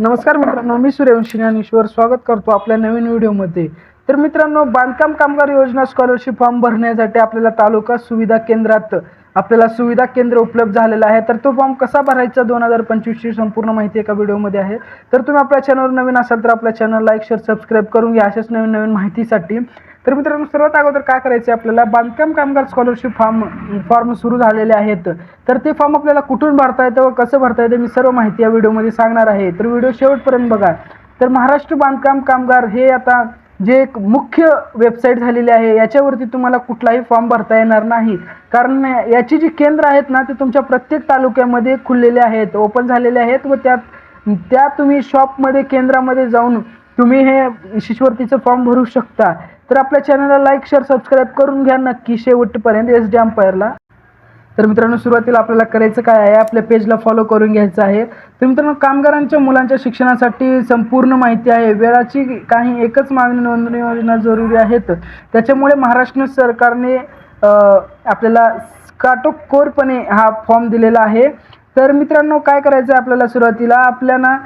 नमस्कार मित्रांनो मी सूर्यवंशी ज्ञानेश्वर. स्वागत करतो आपल्या नवीन व्हिडिओमध्ये. तर मित्रांनो बांधकाम कामगार योजना स्कॉलरशिप फॉर्म भरण्यासाठी आपल्याला तालुका सुविधा केंद्रात आपल्याला सुविधा केंद्र उपलब्ध झालेलं आहे. तर तो फॉर्म कसा भरायचा दोन हजार पंचवीसची संपूर्ण माहिती एका व्हिडिओमध्ये आहे. तर तुम्ही आपल्या चॅनलवर नवीन असाल तर आपल्या चॅनल लाईक शेअर सबस्क्राईब करून घ्या अशाच नवीन नवीन माहितीसाठी. तर मित्रांनो सर्वात अगोदर काय करायचे आपल्याला? बांधकाम कामगार स्कॉलरशिप फॉर्म फॉर्म सुरू झालेले आहेत. तर ते फॉर्म आपल्याला कुठून भरता येतं व कसं भरता येतं मी सर्व माहिती या व्हिडिओमध्ये सांगणार आहे. तर व्हिडिओ शेवटपर्यंत बघा. तर महाराष्ट्र बांधकाम कामगार हे आता जे एक मुख्य वेबसाईट झालेली आहे याच्यावरती तुम्हाला कुठलाही फॉर्म भरता येणार नाही. कारण याची जी केंद्र आहेत ना ते तुमच्या प्रत्येक तालुक्यामध्ये खुललेले आहेत ओपन झालेले आहेत व त्यात त्या तुम्ही शॉपमध्ये केंद्रामध्ये जाऊन तुम्ही हे शिष्यवृत्तीचं फॉर्म भरू शकता. तर आपल्या चॅनलला लाईक शेअर सबस्क्राईब करून घ्या नक्की. शेवटपर्यंत एस डी अंपायरला तर मित्रांनो सुरुवातीला आपल्याला करायचं काय आहे? आपल्या पेजला फॉलो करून घ्यायचं आहे. तर मित्रांनो कामगारांच्या मुलांच्या शिक्षणासाठी संपूर्ण माहिती आहे. वेळाची काही एकच मागणी नोंदणी योजना जरुरी आहेत. त्याच्यामुळे महाराष्ट्र सरकारने आपल्याला काटोकोरपणे हा फॉर्म दिलेला आहे. तर मित्रांनो काय करायचं आहे आपल्याला सुरुवातीला? आपल्याला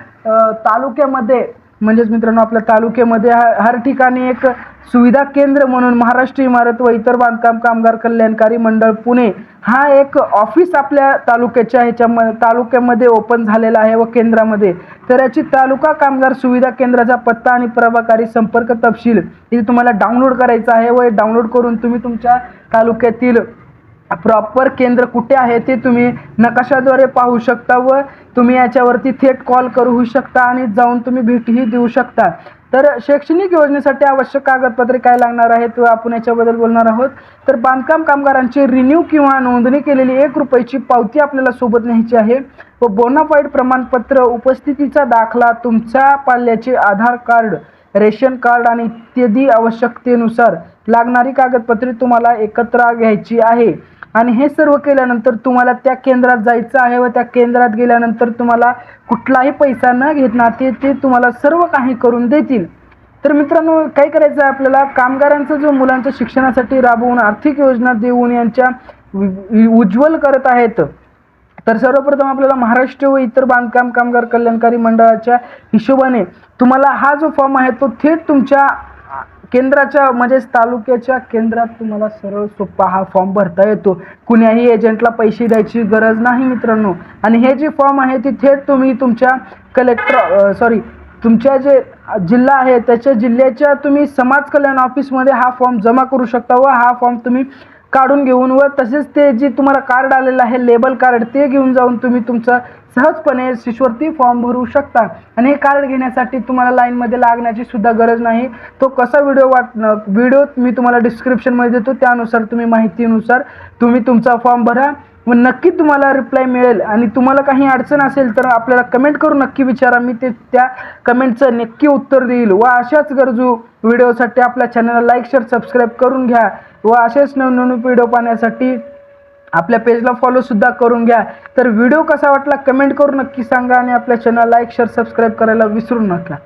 तालुक्यामध्ये म्हणजेच मित्रांनो आपल्या तालुक्यामध्ये हर ठिकाणी एक सुविधा केंद्र म्हणून महाराष्ट्र इमारत व इतर बांधकाम कामगार कल्याणकारी मंडळ पुणे हा एक ऑफिस आपल्या तालुक्याच्या ह्याच्या तालुक्यामध्ये ओपन झालेला आहे व केंद्रामध्ये. तर याची तालुका कामगार सुविधा केंद्राचा पत्ता आणि प्रभाकारी संपर्क तपशील इथे तुम्हाला डाउनलोड करायचा आहे व डाउनलोड करून तुम्ही तुमच्या तालुक्यातील प्रॉपर केंद्र कुठे आहे ते तुम्ही नकाशाद्वारे पाहू शकता व तुम्ही याच्यावरती थेट कॉल करू शकता आणि जाऊन तुम्ही भेटही देऊ शकता. तर शैक्षणिक योजनेसाठी आवश्यक कागदपत्रे काय लागणार आहेत आपण याच्याबद्दल बोलणार आहोत. तर बांधकाम कामगारांची रिन्यू किंवा नोंदणी केलेली एक रुपयाची पावती आपल्याला सोबत न्यायची आहे व बोनाफाईड प्रमाणपत्र उपस्थितीचा दाखला तुमच्या पाल्याचे आधार कार्ड रेशन कार्ड आणि इत्यादी आवश्यकतेनुसार लागणारी कागदपत्रे तुम्हाला एकत्र घ्यायची आहे. आणि हे सर्व केल्यानंतर तुम्हाला त्या केंद्रात जायचं आहे व त्या केंद्रात गेल्यानंतर तुम्हाला कुठलाही पैसा न घेता ते ते तुम्हाला सर्व काही करून देतील. तर मित्रांनो काय करायचं आहे आपल्याला? कामगारांचा जो मुलांच्या शिक्षणासाठी राबवून आर्थिक योजना देऊन यांच्या उज्ज्वल करत आहेत. तर सर्वप्रथम आपल्याला महाराष्ट्र व इतर बांधकाम कामगार कल्याणकारी मंडळाच्या हिशोबाने तुम्हाला हा जो फॉर्म आहे तो थेट तुमच्या केंद्राच्या म्हणजेच तालुक्याच्या केंद्रात तुम्हाला सरळ सोपा हा फॉर्म भरता येतो. कुण्याही एजंटला पैसे द्यायची गरज नाही मित्रांनो. आणि हे जे फॉर्म आहे ते थेट तुम्ही तुमच्या कलेक्टर सॉरी तुमच्या जे जिल्हा आहे त्याच्या जिल्ह्याच्या तुम्ही समाज कल्याण ऑफिसमध्ये हा फॉर्म जमा करू शकता व हा फॉर्म तुम्ही काढून घेऊन व तसेच ते जे तुम्हाला कार्ड आलेलं आहे लेबल कार्ड ते घेऊन जाऊन तुम्ही तुमचा सहजपणे शिष्यवृत्ती फॉर्म भरू शकता. आणि हे कार्ड घेण्यासाठी तुम्हाला लाईनमध्ये लागण्याची सुद्धा गरज नाही. तो कसा व्हिडिओ वाट व्हिडिओ मी तुम्हाला डिस्क्रिप्शनमध्ये देतो. त्यानुसार तुम्ही माहितीनुसार तुम्ही तुमचा फॉर्म भरा. व नक्की तुम्हाला रिप्लाय मिळेल. आणि तुम्हाला काही अडचण असेल तर आपल्याला कमेंट करून नक्की विचारा. मी ते त्या कमेंटचं नक्की उत्तर देईल. व अशाच गरजू व्हिडिओसाठी आपल्या चॅनलला लाईक शेअर सबस्क्राईब करून घ्या. व असेच नवनवीन व्हिडिओ पाहण्यासाठी आपल्या पेजला फॉलोसुद्धा करून घ्या. तर व्हिडिओ कसा वाटला कमेंट करून नक्की सांगा आणि आपल्या चॅनल लाईक शेअर सबस्क्राईब करायला विसरू नका.